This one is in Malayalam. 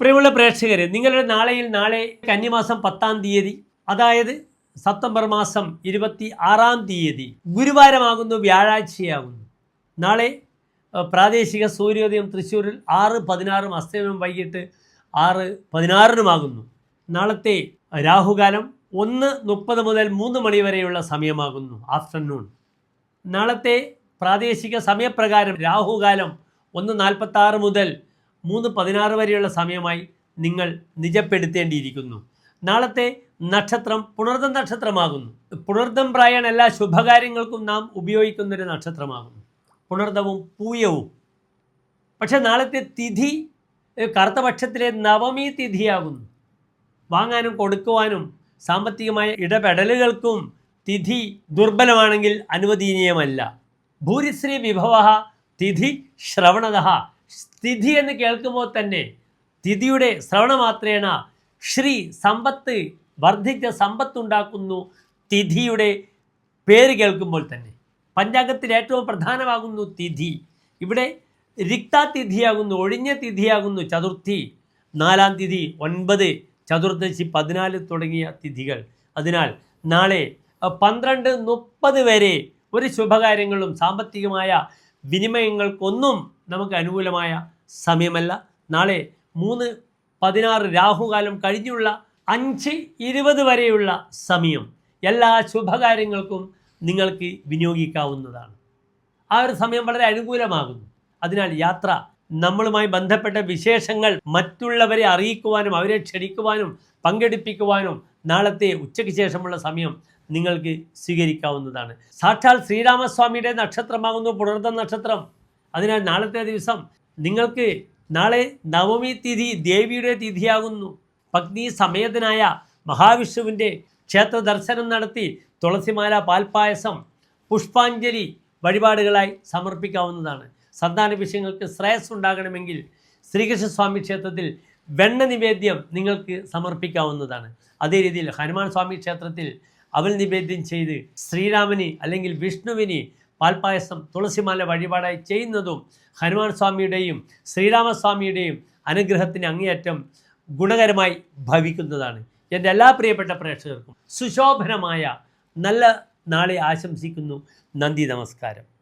പ്രിയമുള്ള പ്രേക്ഷകരെ നിങ്ങളുടെ നാളെയിൽ നാളെ കന്നിമാസം പത്താം തീയതി അതായത് സെപ്റ്റംബർ മാസം ഇരുപത്തി ആറാം തീയതി ഗുരുവാരമാകുന്നു വ്യാഴാഴ്ചയാകുന്നു. നാളെ പ്രാദേശിക സൂര്യോദയം തൃശ്ശൂരിൽ ആറ് പതിനാറും അസ്തമയം വൈകിട്ട് ആറ് പതിനാറിനുമാകുന്നു നാളത്തെ രാഹുകാലം ഒന്ന് മുപ്പത് മുതൽ മൂന്ന് മണി വരെയുള്ള സമയമാകുന്നു ആഫ്റ്റർനൂൺ. നാളത്തെ പ്രാദേശിക സമയപ്രകാരം രാഹുകാലം ഒന്ന് നാൽപ്പത്തി മുതൽ മൂന്ന് പതിനാറ് വരെയുള്ള സമയമായി നിങ്ങൾ നിജപ്പെടുത്തേണ്ടിയിരിക്കുന്നു. നാളത്തെ നക്ഷത്രം പുണർദം നക്ഷത്രമാകുന്നു. പുണർദം പ്രായണ എല്ലാ ശുഭകാര്യങ്ങൾക്കും നാം ഉപയോഗിക്കുന്നൊരു നക്ഷത്രമാകുന്നു. പുണർദവും പൂയവും. പക്ഷെ നാളത്തെ തിഥി കറുത്തപക്ഷത്തിലെ നവമി തിഥിയാകുന്നു. വാങ്ങാനും കൊടുക്കുവാനും സാമ്പത്തികമായ ഇടപെടലുകൾക്കും തിഥി ദുർബലമാണെങ്കിൽ അനുവദനീയമല്ല. ഭൂരിശ്രീ വിഭവ തിഥി ശ്രവണത. തിഥി എന്ന് കേൾക്കുമ്പോൾ തന്നെ തിഥിയുടെ ശ്രവണമാത്രേണ ശ്രീ സമ്പത്ത് വർദ്ധിച്ച സമ്പത്തുണ്ടാക്കുന്നു തിഥിയുടെ പേര് കേൾക്കുമ്പോൾ തന്നെ. പഞ്ചാംഗത്തിൽ ഏറ്റവും പ്രധാനമാകുന്നു തിഥി. ഇവിടെ തിഥിയാകുന്നു ഒഴിഞ്ഞ തിഥിയാകുന്നു ചതുർത്ഥി. നാലാം തിഥി ഒൻപത് ചതുർദശി പതിനാല് തുടങ്ങിയ തിഥികൾ. അതിനാൽ നാളെ പന്ത്രണ്ട് മുപ്പത് വരെ ഒരു ശുഭകാര്യങ്ങളും സാമ്പത്തികമായ വിനിമയങ്ങൾക്കൊന്നും നമുക്ക് അനുകൂലമായ സമയമല്ല. നാളെ മൂന്ന് പതിനാറ് രാഹുകാലം കഴിഞ്ഞുള്ള അഞ്ച് ഇരുപത് വരെയുള്ള സമയം. എല്ലാ ശുഭകാര്യങ്ങൾക്കും നിങ്ങൾക്ക് വിനിയോഗിക്കാവുന്നതാണ്. ആ ഒരു സമയം വളരെ അനുകൂലമാകുന്നു. അതിനാൽ യാത്ര നമ്മളുമായി ബന്ധപ്പെട്ട വിശേഷങ്ങൾ മറ്റുള്ളവരെ അറിയിക്കുവാനും അവരെ ക്ഷണിക്കുവാനും പങ്കെടുപ്പിക്കുവാനും നാളത്തെ ഉച്ചയ്ക്ക് ശേഷമുള്ള സമയം നിങ്ങൾക്ക് സ്വീകരിക്കാവുന്നതാണ്. സാക്ഷാൽ ശ്രീരാമസ്വാമിയുടെ നക്ഷത്രമാകുന്നു പുണർത്ത നക്ഷത്രം. അതിനാൽ നാളത്തെ ദിവസം നിങ്ങൾക്ക് നാളെ നവമി തിഥി ദേവിയുടെ തിഥിയാകുന്നു. പത്നി സമേതനായ മഹാവിഷ്ണുവിന്റെ ക്ഷേത്ര ദർശനം നടത്തി തുളസിമാല പാൽപ്പായസം പുഷ്പാഞ്ജലി വഴിപാടുകളായി സമർപ്പിക്കാവുന്നതാണ്. സന്താന വിഷയങ്ങൾക്ക് ശ്രേയസ് ഉണ്ടാകണമെങ്കിൽ ശ്രീകൃഷ്ണസ്വാമി ക്ഷേത്രത്തിൽ വെണ്ണ നിവേദ്യം നിങ്ങൾക്ക് സമർപ്പിക്കാവുന്നതാണ്. അതേ രീതിയിൽ ഹനുമാൻ സ്വാമി ക്ഷേത്രത്തിൽ അവൽ നിവേദ്യം ചെയ്ത് ശ്രീരാമന് അല്ലെങ്കിൽ വിഷ്ണുവിന് പാൽപ്പായസം തുളസിമാല വഴിപാടായി ചെയ്യുന്നതും ഹനുമാൻ സ്വാമിയുടെയും ശ്രീരാമസ്വാമിയുടെയും അനുഗ്രഹത്തിന് അങ്ങേയറ്റം ഗുണകരമായി ഭവിക്കുന്നതാണ്. എന്റെ എല്ലാ പ്രിയപ്പെട്ട പ്രേക്ഷകർക്കും സുശോഭനമായ നല്ല നാളെ ആശംസിക്കുന്നു. നന്ദി നമസ്കാരം.